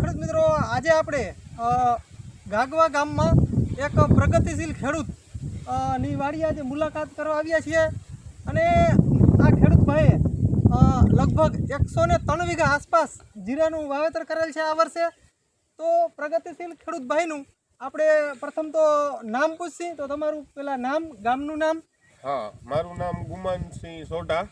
ખેડૂત મિત્રો આજે આપણે ગાગવા ગામમાં એક પ્રગતિશીલ ખેડૂતની વાડી આજે મુલાકાત કરવા આવ્યા છીએ. અને આ ખેડૂત ભાઈએ લગભગ એકસો ને ત્રણ વીઘા આસપાસ જીરાનું વાવેતર કરેલ છે આ વર્ષે. તો પ્રગતિશીલ ખેડૂત ભાઈનું આપણે પ્રથમ તો નામ પૂછશી. તો તમારું પેલા નામ ગામનું નામ? હા મારું નામ ગુમાનસિંહ સોઢા.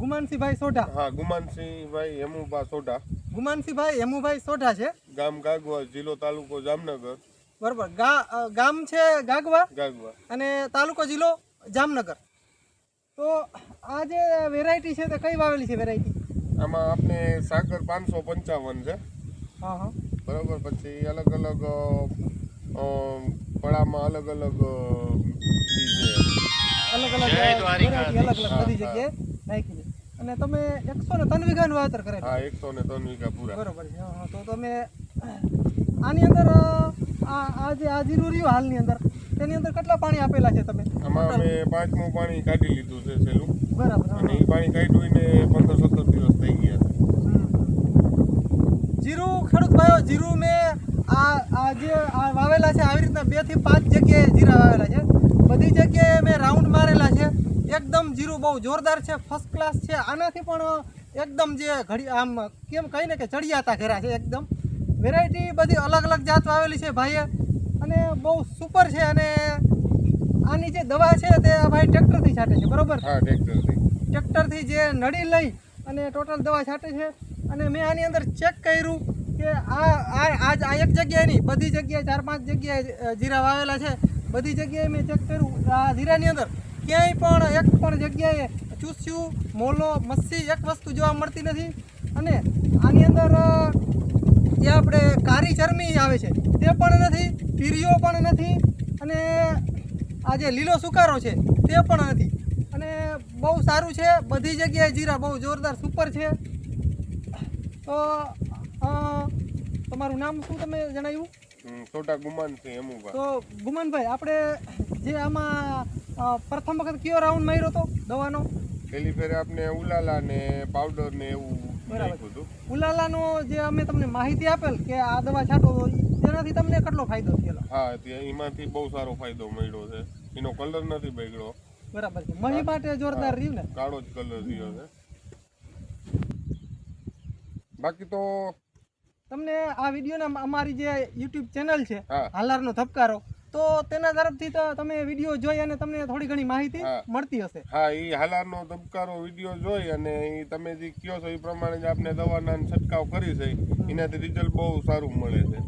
ગુમાનસિંહભાઈ સોઢા. હા ગુમાનસિંહભાઈ હેમુભા સોઢા. ગુમાનસિંહભાઈ હેમુભાઈ સોઢા છે? ગામ ગાગવા જિલ્લો તાલુકો જામનગર. બરોબર. ગા ગામ છે ગાગવા? ગાગવા. અને તાલુકો જિલ્લો જામનગર. તો આ જે વેરાયટી છે તે કઈ વાવેલી છે વેરાયટી આમાં આપણે સાકર પાંચસો પંચાવન છે. હા હા. બરાબર પછી અલગ અલગ પડામાં અલગ અલગ અલગ અલગ અલગ અલગ બધી જગ્યાએ નાખી છે અને તમે એકસો ને ત્રણ વીઘાનું વાવેતર કરે હા એકસો ને ત્રણ વીઘા પૂરા. બરોબર છે હા. તો તમે આની અંદર આ આ જે આ જીરું રહ્યું હાલની અંદર તેની અંદર કેટલા પાણી આપેલા છે તમે? આમાં અમે પાંચમું પાણી કાઢી લીધું છે છેલ્લું. બરાબર અને એ પાણી કાઢ્યું ને પંદર સત્તર દિવસ થઈ ગયા છે. જીરું ખેડૂત ભાઈઓ જીરું મેં આ આ જે આ વાવેલા છે આવી રીતના બેથી પાંચ જગ્યાએ જીરા વાવેલા છે. બધી જગ્યાએ મેં રાઉન્ડ મારેલા છે. જીરું બહુ જોરદાર છે ફર્સ્ટ ક્લાસ છે. આનાથી પણ એકદમ જે ઘડી આમ કેમ કહીને કે ચડિયાતા ઘેરા છે એકદમ. વેરાયટી બધી અલગ અલગ જાત વાવેલી છે ભાઈએ. અને બહુ સુપર છે અને આની જે દવા છે તે ભાઈ ટ્રેક્ટરથી છાંટે છે બરોબર? હા ટ્રેક્ટરથી ટ્રેક્ટરથી જે નળી લઈ અને ટોટલ દવા છાંટે છે. અને મેં આની અંદર ચેક કર્યું કે આ આ આજ આ એક જગ્યાએ નહીં બધી જગ્યાએ ચાર પાંચ જગ્યાએ જીરા વાવેલા છે. બધી જગ્યાએ મેં ચેક કર્યું. આ જીરાની અંદર ક્યાંય પણ એક પણ જગ્યાએ ચૂસ્યું મોલો મસ્સી એક વસ્તુ જોવા મળતી નથી. અને આની અંદર જે આપણે કારી ચરમી આવે છે તે પણ નથી પીરીઓ પણ નથી અને આ જે લીલો સુકારો છે તે પણ નથી. અને બહુ સારું છે બધી જગ્યાએ જીરા બહુ જોરદાર સુપર છે. તો તમારું નામ શું તમે જણાવ્યું? હમ, સોઢા ગુમાનસિંહ તો ગુમાનભાઈ આપણે જે આમાં પ્રથમ વખત કયો રાઉન્ડ માર્યો હતો દવાનો? પહેલી ફેરે આપને ઉલાલા ને પાવડર ને એવું બરાબર. ઉલાલાનો જે અમે તમને માહિતી આપેલ કે આ દવા છાંટો તો તેનાથી તમને કેટલો ફાયદો થયેલો? હા એમાંથી બહુ સારો ફાયદો મળ્યો છે. એનો કલર નથી બગડ્યો. બરાબર છે. મહી માટે જોરદાર રહ્યું ને? કાળો જ કલર રહ્યો છે. બાકી તો તમને આ વિડીયોના અમારી જે યુટ્યુબ ચેનલ છે હા. હાલારનો ધબકારો તો તેના તરફથી તો તમે વીડિયો જોઈ અને તમને થોડી ઘણી માહિતી મળતી હશે. હા એ હાલારનો ધબકારો વીડિયો જોઈ અને એ તમે જે કયો છો એ પ્રમાણે જ આપણે દવાના છંટકાવ કરી છે. એનાથી રિઝલ્ટ બહુ સારું મળે છે.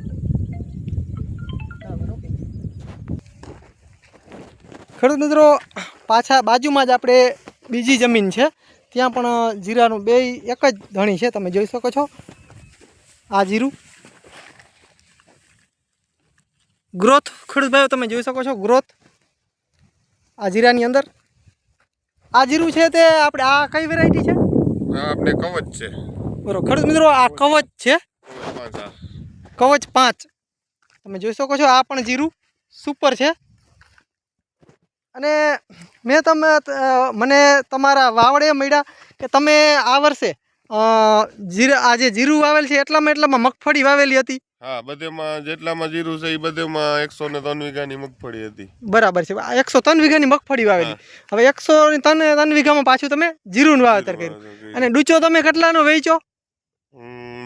ખેડૂત મિત્રો પાછા બાજુમાં જ આપણે બીજી જમીન છે. ત્યાં પણ જીરાનું બે એક જ ધણી છે તમે જોઈ શકો છો. આ જીરું. ગ્રોથ ખેડૂત ભાઈઓ તમે જોઈ શકો છો ગ્રોથ આ જીરાની અંદર. આ જીરું છે તે આપણે આ કઈ વેરાયટી છે? આપણે કવચ છે. બરોબર. ખેડૂત મિત્રો આ કવચ છે? કવચ પાંચ. તમે જોઈ શકો છો આ પણ જીરું સુપર છે. અને મેં તમે મને તમારા વાવડે મળ્યા કે તમે આ વર્ષે જીરા આ જે જીરું વાવેલ છે એટલામાં એટલામાં મગફળી વાવેલી હતી? હા બધેમાં જેટલામાં જીરું છે એ બધેમાં એકસો ને ત્રણ વીઘાની મગફળી હતી. બરાબર છે. આ એકસો ત્રણ વીઘાની મગફળી વાવેલી. હવે એકસો ત્રણ ત્રણ વીઘામાં પાછું તમે જીરુંનું વાવેતર કર્યું. અને ડૂચો તમે કેટલાનો વેચો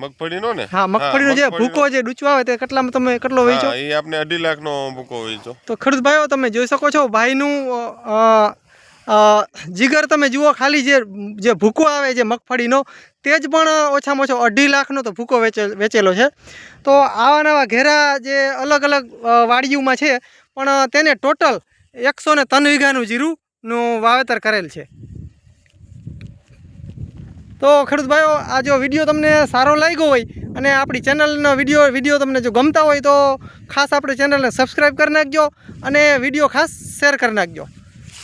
મગફળીનો ને? હા મગફળીનો જે ભૂકો જે ડૂચો આવે તે કેટલામાં તમે કેટલો વેચો એ આપણે અઢી લાખનો ભૂકો વેચો તો ખેડૂત ભાઈઓ તમે જોઈ શકો છો ભાઈનું જીગર તમે જુઓ, ખાલી જે જે ભૂકો આવે છે મગફળીનો, તે જ પણ ઓછામાં ઓછો અઢી લાખનો તો ભૂકો વેચે, વેચેલો છે. તો આવા નવા ઘેરા જે અલગ અલગ વાડીઓમાં છે, પણ તેને ટોટલ એકસો ને ત્રણ વીઘાનું જીરુંનું વાવેતર કરેલ છે. તો ખેડૂત ભાઈઓ, આ જો વીડિયો તમને સારો લાગ્યો હોય અને આપણી ચેનલનો વીડિયો વીડિયો તમને જો ગમતા હોય તો ખાસ આપણી ચેનલને સબસ્ક્રાઈબ કરી નાખજો અને વીડિયો ખાસ શેર કરી નાખજો.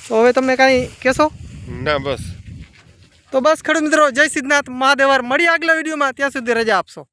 તો હવે તમે કાંઈ કહેશો? ના બસ. તો બસ ખેડૂત મિત્રો જય સિદ્ધનાથ. મહાદેવર મળી આગલા વિડીયોમાં. ત્યાં સુધી રજા આપશો.